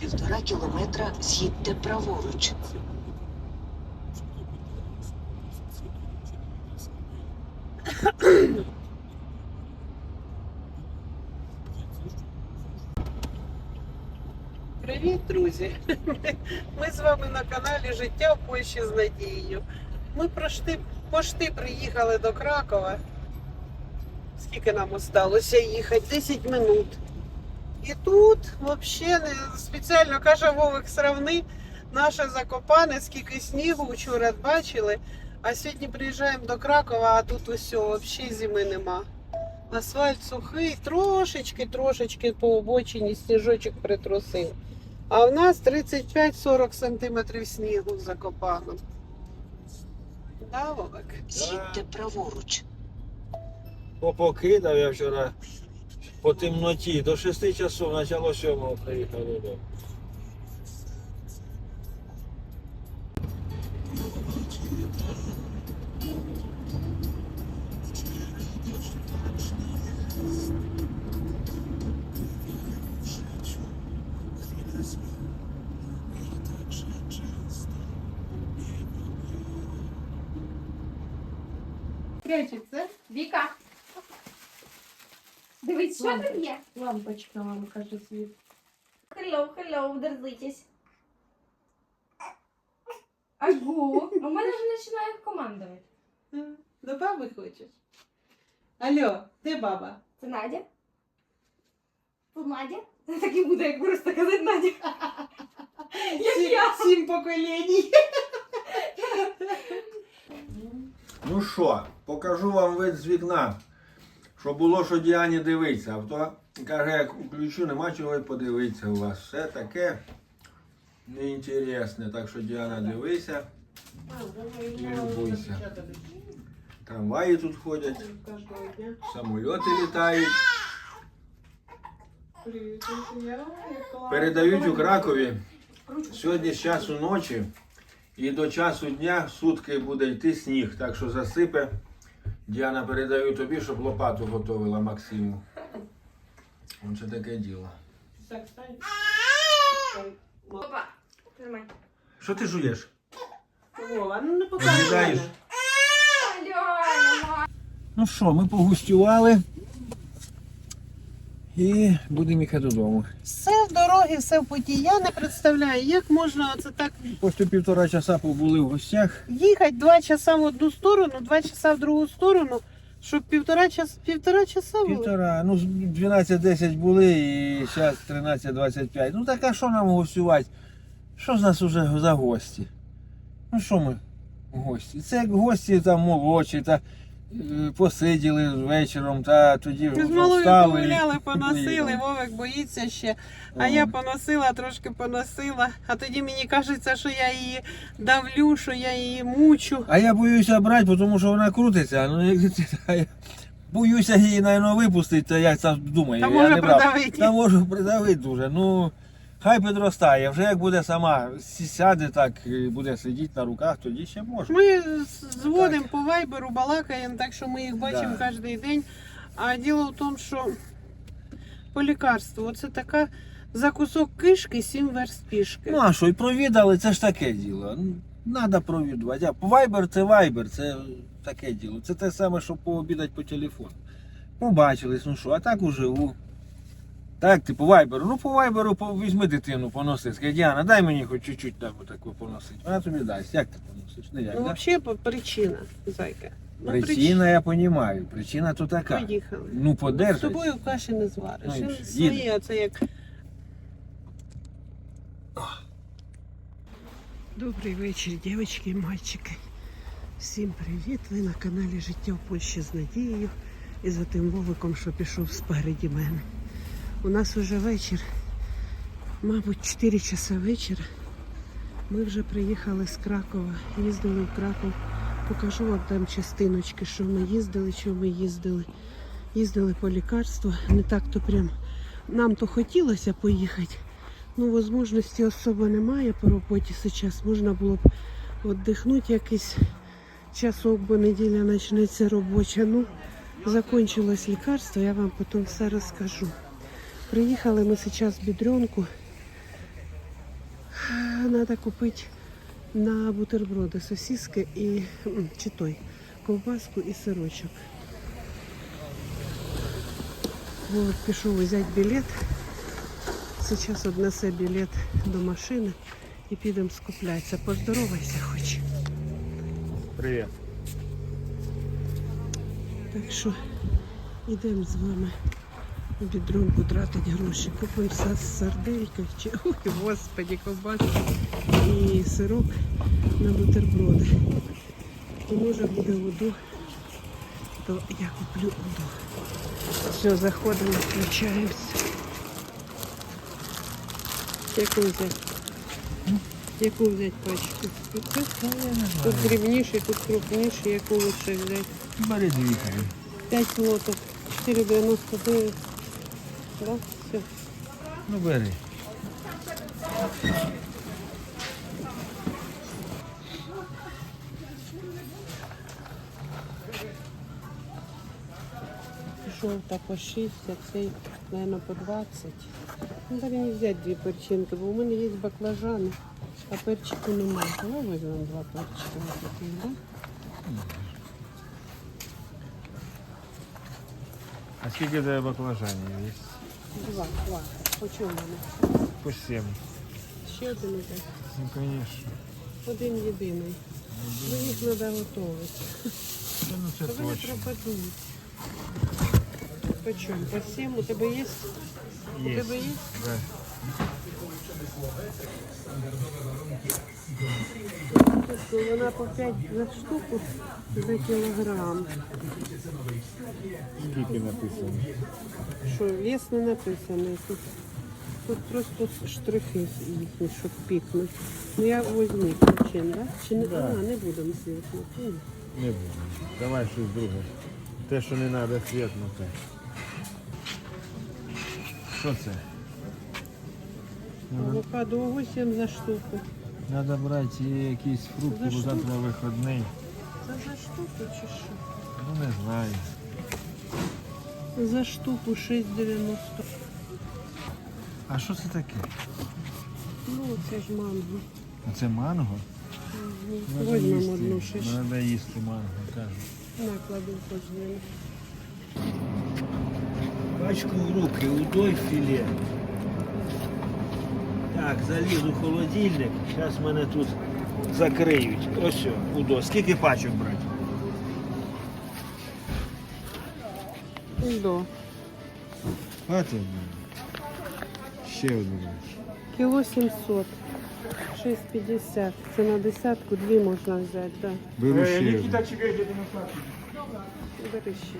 півтора кілометра з'їдьте праворуч. Привіт, друзі! Ми з вами на каналі Життя в Польщі з Надією. Ми прошти, пошти приїхали до Кракова. Скільки нам осталося їхати? 10 минут. І тут взагалі спеціально каже Вовик сравни наше Закопане, скільки снігу вчора бачили. А сьогодні приїжджаємо до Кракова, а тут усього взагалі зими нема. Асфальт сухий, трошечки, трошечки по обочині сніжочок притрусив. А в нас 35-40 сантиметрів снігу закопано. Да, Вовик? З'їдьте праворуч. Попокидав я вчора по темноті. До 6 часов, начало 7 приїхав додому. Віка. Дивись, що Лампа. там є? Лампочка вам каже світ. Hello, hello, дерзитесь. Агу. У мене вже починає командувати. До баби хочеш? Алло, де баба? Це Надя? Це Надя? Це так і буде, як просто казати Надя. Як Сім, я. сім поколінь. Ну що, покажу вам вид з вікна. Щоб було, що Діані дивиться. А то каже, як включу, нема чого подивитися у вас. Все таке неінтересне. Так що Діана дивися. І любуйся. Трамваї тут ходять, самольоти літають. Передають у Кракові сьогодні з часу ночі і до часу дня сутки буде йти сніг, так що засипе. Діана передаю тобі, щоб лопату готовила Максиму. Оце таке діло. Так, стань. Опа. Тримай. Що ти жуєш? Вова, ну не показуй. Мене. Ну що, ми погустювали і будемо їхати додому. Все в дорогі, все в путі. Я не представляю, як можна оце так Після півтора часа побули в гостях. їхати два часа в одну сторону, два часа в другу сторону, щоб півтора час, півтора часа було. Півтора, ну з 12-10 були і зараз 13-25. Ну так а що нам гостювати? Що з нас уже за гості? Ну що ми гості? Це як гості там молодші, та посиділи вечором, та тоді Ми з малою встали. погуляли, поносили. Вовик боїться ще. А я поносила, трошки поносила. А тоді мені кажеться, що я її давлю, що я її мучу. А я боюся брати, тому що вона крутиться. Ну, як та я боюся її, напевно, випустити, то я це думаю. Та я може не брав. придавити. Та можу придавити дуже. Ну, хай підростає. Вже як буде сама сяде так, буде сидіти на руках, тоді ще може. Ми зводимо по вайберу, балакаємо, так що ми їх бачимо Да. кожен день. А діло в тому, що по лікарству, оце така за кусок кишки, сім верст пішки. Ну а що, і провідали, це ж таке діло. Надо провідувати. А вайбер це вайбер, це таке діло. Це те саме, що пообідати по телефону. Побачились, ну що, а так уживу. Так, ти по вайберу. Ну по вайберу візьми дитину, поноси. Скажи, Діана, дай мені хоч чуть-чуть там таку поносити. Вона тобі дасть. Як ти поносиш? Не як, Ну, да? взагалі по- причина, зайка. Ну, Причина, я розумію. Причина то така. Поїхали. Ну, З подержать. тобою каші не звариш. Ну, і Своє, оце як. Добрий вечір, дівчатки і мальчики. Всім привіт! Ви на каналі Життя в Польщі з Надією і за тим Вовиком, що пішов спереді мене. У нас уже вечір, мабуть, 4 часа вечора. Ми вже приїхали з Кракова, їздили в Краков. Покажу вам там частиночки, що ми їздили, що ми їздили. Їздили по лікарству. Не так то прям нам то хотілося поїхати. Ну, можливості особо немає по роботі зараз. Можна було б віддихнути якийсь часок, бо неділя почнеться робоча. Ну, закончилось лікарство, я вам потім все розкажу. Приїхали ми зараз в Бідренку. треба купити на бутерброди сосиски і м, чи той, ковбаску і сирочок. От, пішов взяти білет. Зараз однесе білет до машини і підемо скуплятися. Поздоровайся хоч. Привіт. Так що йдемо з вами у бідрунку тратити гроші. Купимо са- сардельки, чи ой, господі, ковбаску і сирок на бутерброди. І може буде воду, то я куплю воду. Все, заходимо, включаємося. Яку взяти? Яку взяти пачку? Тут дрібніше, тут крупніше, яку лучше взяти. Бери дві. 5 лотов. 4,99. Да? Все. Ну бери. Жовта по 6, а цей, мабуть, по 20. Ну, так не взяти дві перчинки, бо у мене є баклажани, а перчику немає. Давай візьмемо два перчика. ось таких, да? А скільки тебе баклажанів є? Два, два. По чому вони? По 7. Ще один іде. Ну, конечно. Один єдиний. Ну, їх треба готувати. Та ну це вони точно. пропадуть. По чому? По 7? У тебе є? У Є. тебе є? Да. Тобто Вона по 5 за штуку за кілограм. Скільки написано? Що, вес не написаний. Тут, тут просто штрихи їхні, щоб пікнути. Ну я возьму ключин, да? Чи не, Да. а, не будемо світло. Ні. Не буду. Давай щось друге. Те, що не треба світло, те. Що це? Авокадо 8 за штуку. Треба брати якісь фрукти, бо завтра вихідний. Це за штуку чи що? Ну не знаю. За штуку 6,90. А що це таке? Ну, це ж манго. Це манго? Надо Возьмемо одну шиш. Треба їсти манго, кажуть. Накладу хоч дві. Пачку в руки, удой філе. Так, залізу в холодильник. Зараз мене тут закриють. Ось все, удо. Скільки пачок брати? До. Хватить? Ще одну. Кіло 700. 6,50. Це на десятку дві можна взяти, так. Беру ще одну. Да. Бери ще.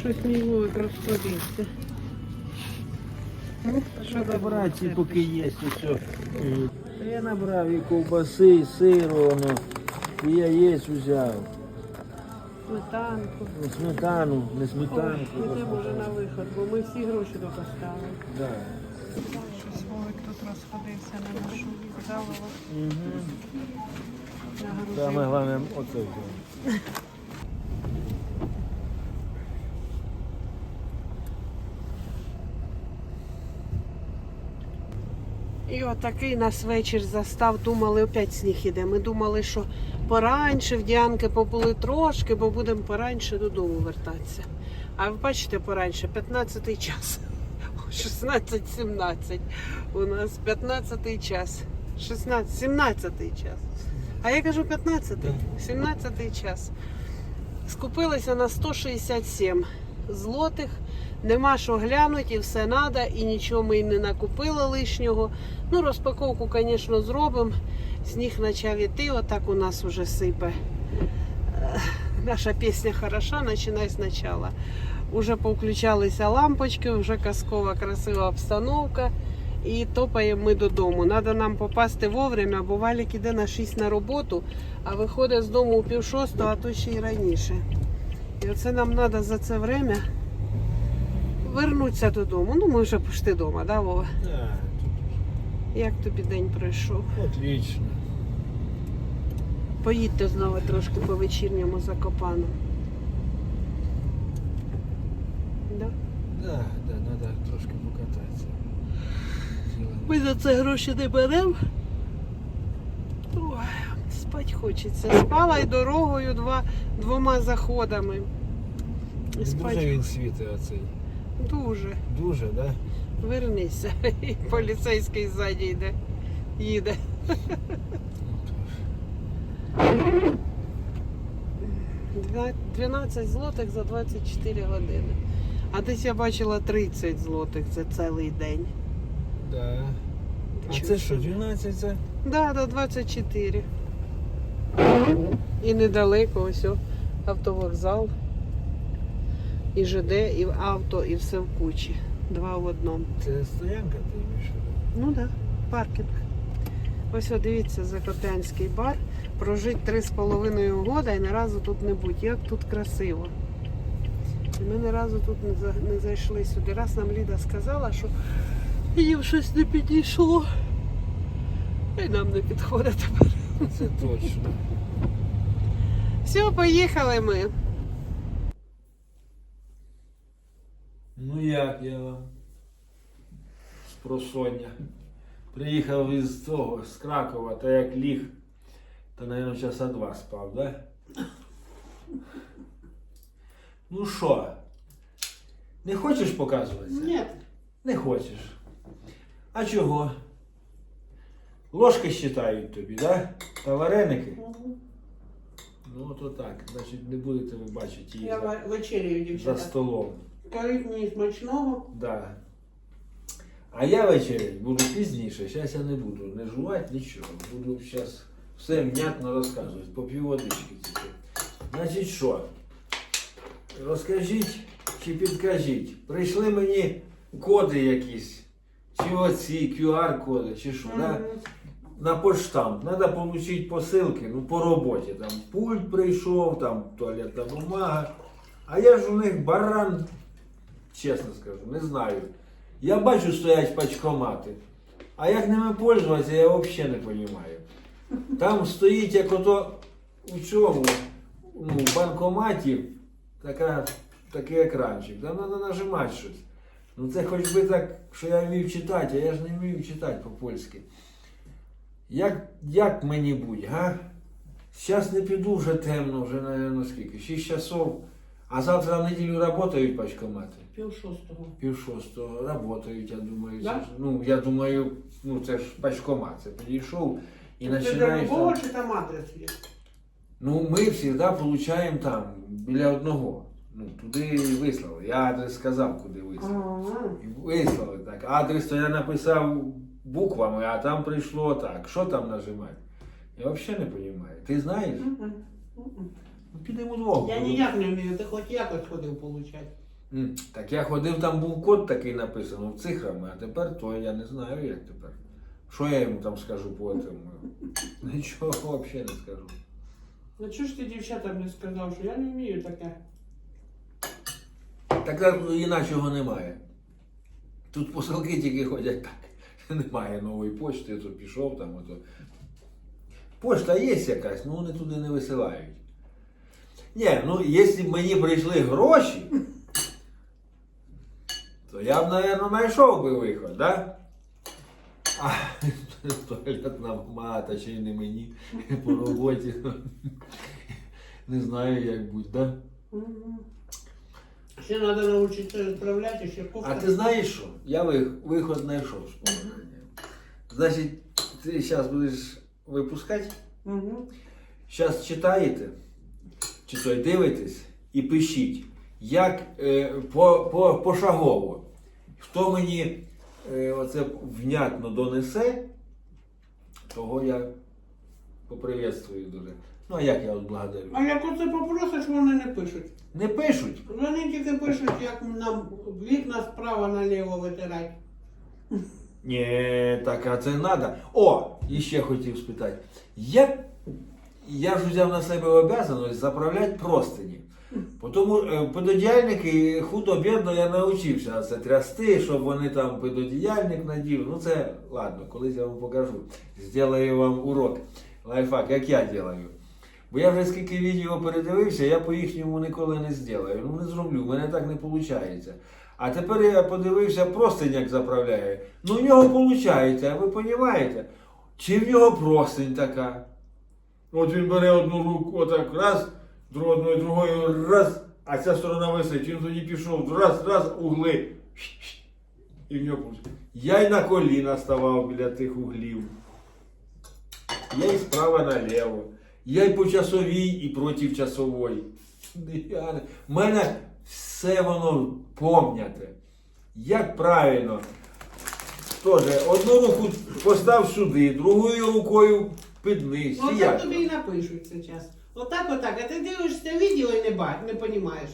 Щось мій вовик розходився. Що брати, поки є, все. Я набрав і ковбаси, і сиру, воно, і яєць взяв. Сметанку. І Сметану, не сметану. Ми не вже на виход, бо ми всі гроші ставили. Да. Щось вовик тут розходився на нашу залова. Угу. Саме головне оце І отакий нас вечір застав. Думали, опять сніг іде. Ми думали, що пораньше в Діанки побули трошки, бо будемо пораньше додому вертатися. А ви бачите, пораньше 15 час. 16-17. У нас 15 час. 16, 17 час. А я кажу 15, 17 час. Скупилися на 167 злотих. Нема що глянути, і все треба, і нічого ми не накупили лишнього. Ну, розпаковку, звісно, зробимо. Сніг почав іти, отак у нас уже сипе. Наша пісня хороша, починай спочатку. Уже повключалися лампочки, вже казкова красива обстановка. І топаємо ми додому. Треба нам попасти вовремя, бо Валік іде на 6 на роботу, а виходить з дому у пів шостого, а то ще й раніше. І оце нам треба за це время вернутися додому. Ну, ми вже пішли вдома, да, Вова? Да, Як тобі день пройшов? отлично. Поїдьте знову трошки по вечірньому закопану. Да? Да, да, надо трошки поки Ми за це гроші не беремо. Хочеться. Спала й дорогою два, двома заходами. І спать він світить оцей. дуже. Дуже, так? Да? Вернися. І поліцейський ззаді йде. Їде. Два- 12 злотих за 24 години. А десь я бачила 30 злотих за цілий день. Да. А Чого це що, собі? 12 це? Да, до 24. І недалеко ось автовокзал. І ЖД, і авто, і все в кучі. Два в одному. Це стоянка, ти більше? Ну так, да, паркінг. Ось о, дивіться, Закопянський бар. Прожить три з половиною года і ні разу тут не будь. Як тут красиво. І ми ні разу тут не, за- не зайшли сюди. Раз нам Ліда сказала, що їм щось не підійшло. І нам не підходить тепер. Це точно. Все, поїхали ми. Ну як я вам? З просоння. Приїхав із того, з Кракова, та як ліг, то, мабуть, часа два спав, да? Ну що? Не хочеш показуватися? Ні. Не хочеш. А чого? Ложки считають тобі, да? Та вареники? Ну, то так. Значить, не будете ви бачити її Я за, ва- вечеряю, за дівчата. столом. Кажіть мені смачного. Да. А я вечерять буду пізніше. Зараз я не буду не жувати нічого. Буду зараз все внятно розказувати. Поп'ю водички тільки. Значить що? Розкажіть чи підкажіть. Прийшли мені коди якісь. Чи оці QR-коди, чи що. Да? На поштамп. Надо отримати посилки, ну, по роботі. Там пульт прийшов, там туалетна бумага. А я ж у них баран, чесно скажу, не знаю. Я бачу, стоять пачкомати. А як ними пользуватися, я взагалі не розумію. Там стоїть як ото у цьому, ну, в банкоматі така, такий екранчик. Там треба нажимати щось. Ну це хоч би так, що я вмів читати, а я ж не вмію читати по-польськи. Як, як мені будь, га? Зараз не піду вже темно, вже, наверное, скільки? 6 часов. А завтра в неділю працюють пачкомати. Пів шостого. Пів шостого працюють, я думаю. Да? Це ж, ну, я думаю, ну це ж пачкомат. Це підійшов і починаєш. любого там- чи там адрес є? Ну, ми завжди отримуємо там, біля одного. Ну, туди вислали. Я адрес сказав, куди вислали. І вислали так. Адрес то я написав буквами, а там прийшло так. Що там нажимати? Я взагалі не розумію. Ти знаєш? Ну, підемо удвох. Я ніяк не вмію, ти хоч якось ходив получати. М, Так я ходив, там був код такий написано цифрами, а тепер то я не знаю, як тепер. Що я йому там скажу по цьому? Нічого взагалі не скажу. Ну чого ж ти дівчатам не сказав, що я не вмію таке? Так так іначого немає. Тут посилки тільки ходять так. Немає нової почти, я то пішов там. Ото. Почта є якась, ну вони туди не висилають. Ні, ну якщо б мені прийшли гроші, то я б, мабуть, знайшов би виход, да? А туалетна мата, чи не мені по роботі. Не знаю, як будь, да? Ще треба навчитися відправляти, ще кофта. А ти знаєш що? Я ви- виход знайшов з положення. Значить, ти зараз будеш випускати, Угу. зараз читаєте, чи то й дивитесь і пишіть, як е, по, по, пошагово. Хто мені е, оце внятно донесе, того я поприветствую дуже. Ну а як я от благодарю? А як оце попросиш, вони не пишуть. Не пишуть. Вони тільки пишуть, як нам вікна справа наліво витирати. Ні, так а це треба. О, і ще хотів спитати. Як я ж взяв на себе обов'язаність заправляти простині. Тому е, педодіяльники худо-бідно я навчився це трясти, щоб вони там педодіяльник надів. Ну це ладно, колись я вам покажу. Зроблю вам урок. Лайфхак, як я роблю. Бо я вже скільки відео передивився, я по їхньому ніколи не зроблю. Ну не зроблю, в мене так не виходить. А тепер я подивився, простинь як заправляє. Ну в нього виходить, а ви розумієте? Чи в нього простинь така? От він бере одну руку, отак раз, одною другою раз, а ця сторона висить. Він тоді пішов, раз, раз, угли. І в нього получилось. Я й на коліна ставав біля тих углів. Я й справа наліво. Я й по часовій, і проти часової. У мене все воно помняте. Як правильно. Тоже одну руку постав сюди, другою рукою під низ. Як? тобі і напишуть зараз. Отак, отак. А ти дивишся відео і не бач, не розумієш.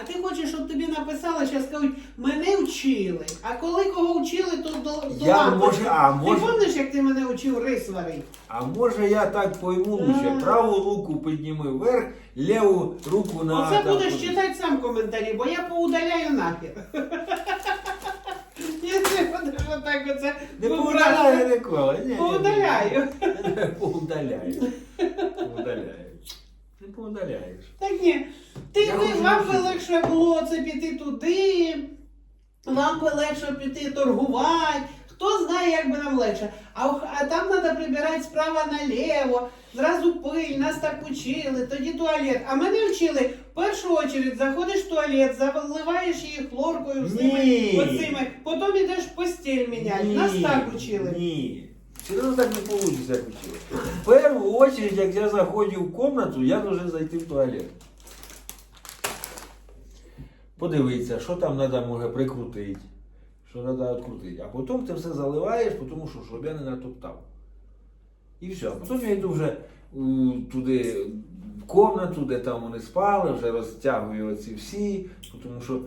А ти хочеш, щоб тобі написали, зараз кажуть, мене вчили. А коли кого вчили, то до, до Я, лампочки. може, а, Ти може- пам'ятаєш, як ти мене вчив рис варити? А може я так пойму лучше. Праву руку підніми вверх, ліву руку на. Оце там, будеш читати сам коментарі, бо я поудаляю нахер. Якщо будеш отак оце Не поудаляю ніколи. Ні, ні, ні. Поудаляю. Поудаляю. Поудаляю. Не поудаляєш. Так ні, ти, Я ви, вам би легше було це піти туди, вам би легше піти торгувати. Хто знає, як би нам легше. А, а там треба прибирати справа наліво, зразу пиль, нас так учили, тоді туалет. А мене вчили в першу чергу заходиш в туалет, заливаєш її хлоркою, цими, Ні. оцими, потім йдеш постіль міняти. Нас так учили. Ні. Одно так не як учили. В першу очередь, як я заходжу в кімнату, я должен зайти в туалет. Подивитися, що там треба може прикрутити, що треба відкрутити. А потім ти все заливаєш, тому що щоб я не натоптав. І все. А потім я йду вже туди в кімнату, де там вони спали, вже розтягую оці всі, тому що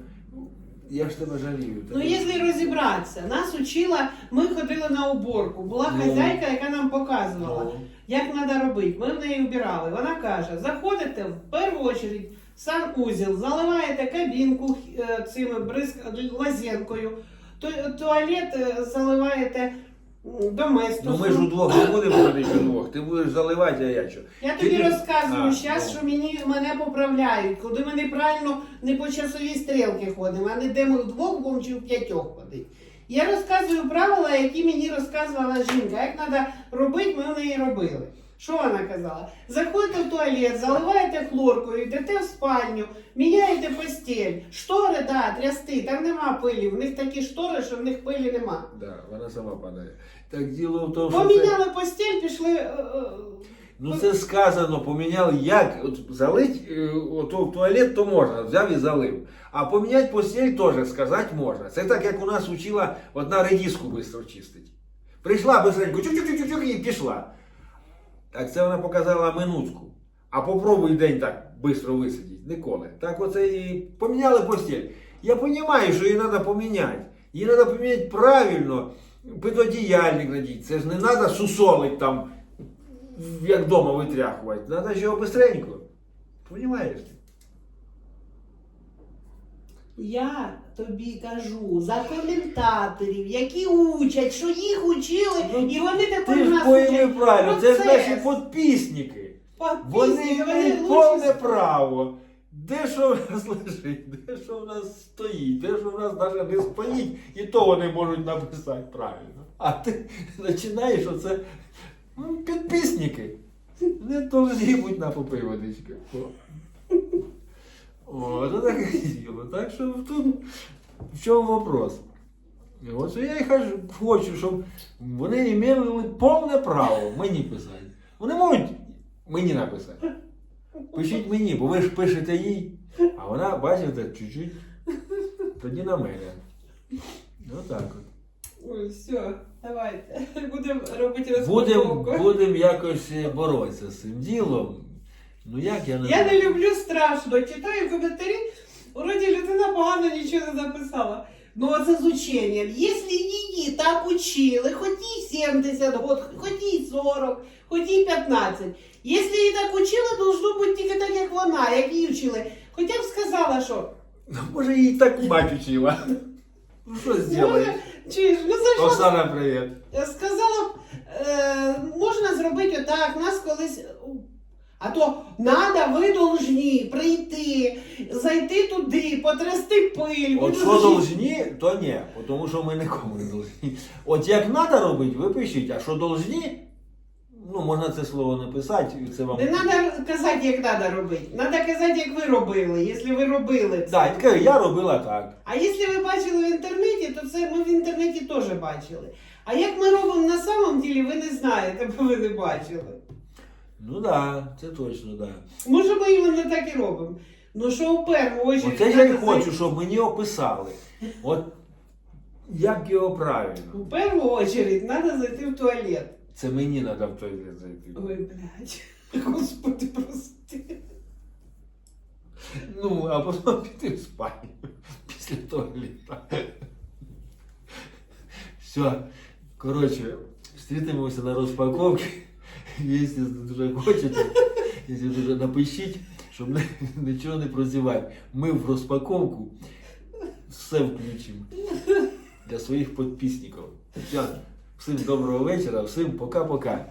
я ж тебе жалію. Ну, якщо розібратися, нас учила, ми ходили на уборку. Була Ну. хазяйка, яка нам показувала. Ну. Як треба робити? Ми в неї вбирали. Вона каже: заходите в першу чергу в санузел, заливаєте кабінку е, цими бризк лазенкою, ту- туалет е, заливаєте доместосом. Ну ми ж удвох не будемо ходити удвох. Ти будеш заливати, а я що? Я тобі Ти- розказую А, зараз, ну. що мені мене поправляють, коли ми неправильно не по часовій стрілки ходимо, а не де ми вдвох будемо чи в п'ятьох ходити. Я розказую правила, які мені розказувала жінка. Як треба робити, ми в неї робили. Що вона казала? Заходите в туалет, заливаєте хлоркою, йдете в спальню, міняєте постіль, штори, да, трясти, там нема пилі. В них такі штори, що в них пилі нема. Да, вона сама падає. Так діло в тому, що це, Поміняли постіль, пішли. е, е, ну це сказано, поміняли як. От залить е, ото в туалет, то можна, взяв і залив. А поміняти постіль теж сказати можна. Це так, як у нас учила одна редиску швидко чистить. Прийшла быстренько, чук-чук-чук-чук і пішла. Так це вона показала минутку. А попробуй день так швидко висидіти. Ніколи. Так оце і поміняли постіль. Я розумію, що її треба поміняти. Її треба поміняти правильно. Питодіяльник надіть. Це ж не треба сусолить там, як вдома витряхувати. Треба його швидко. Понімаєш ти? Я тобі кажу за коментаторів, які учать, що їх учили, Ну, і вони тепер Ти ж нас пойми учать. правильно, це ж Процес. наші підписники. Вони мають лучше повне право. Де що в нас лежить, де що в нас стоїть, де що в нас навіть не стоїть, і то вони можуть написати правильно. А ти починаєш оце. Ну, підписники. Не повинні бути на попиводичка. О, О, це таке діло. Так що тут в чому вопрос? І От я і кажу, хочу, щоб вони мали повне право мені писати. Вони можуть мені написати. Пишіть мені, бо ви ж пишете їй, а вона, бачите, чуть-чуть тоді на мене. Отак от. Ой, все, давайте. Будемо робити Будемо будем якось боротися з цим ділом. Ну як я не Я не люблю страшно. Читаю коментарі, вроді людина погано нічого не написала. Ну оце з ученням. Якщо її так учили, хоч і 70 років, хоч і 40, хоч і 15. Якщо її так учили, должно бути тільки так, як вона, як її вчили. Хоча б сказала, що Ну, Може їй так мать учила. Ну що зробиш? чуєш, ну зайшла Оксана, привіт. Сказала б, е, можна зробити отак, нас колись. А то надо, ви должні прийти, зайти туди, потрясти пиль. От що должні- то ні, тому що ми нікому не должні. От як треба робити, ви пишіть, а що должні, ну можна це слово написати, і це вам. Не треба казати, як треба робити. Треба казати, як ви робили, якщо ви робили це. Да, я робила так. А якщо ви бачили в інтернеті, то це ми в інтернеті теж бачили. А як ми робимо на самом ділі, ви не знаєте, бо ви не бачили. Ну да, це точно, так. Да. Може, ми іменно так і робимо. Ну що в першу очередь. Оце я надо хочу, щоб мені описали. От як його правильно. В першу очередь треба зайти в туалет. Це мені треба в туалет зайти. Ой, блядь. Господи, прости. Ну, а потім піти в спальню після туалета. Все. Коротше, зустрінемося на розпаковці. Якщо дуже хочете, якщо дуже напишіть, щоб нічого не прозівати. Ми в розпаковку все включимо для своїх підписників. Всім доброго вечора, всім пока-пока.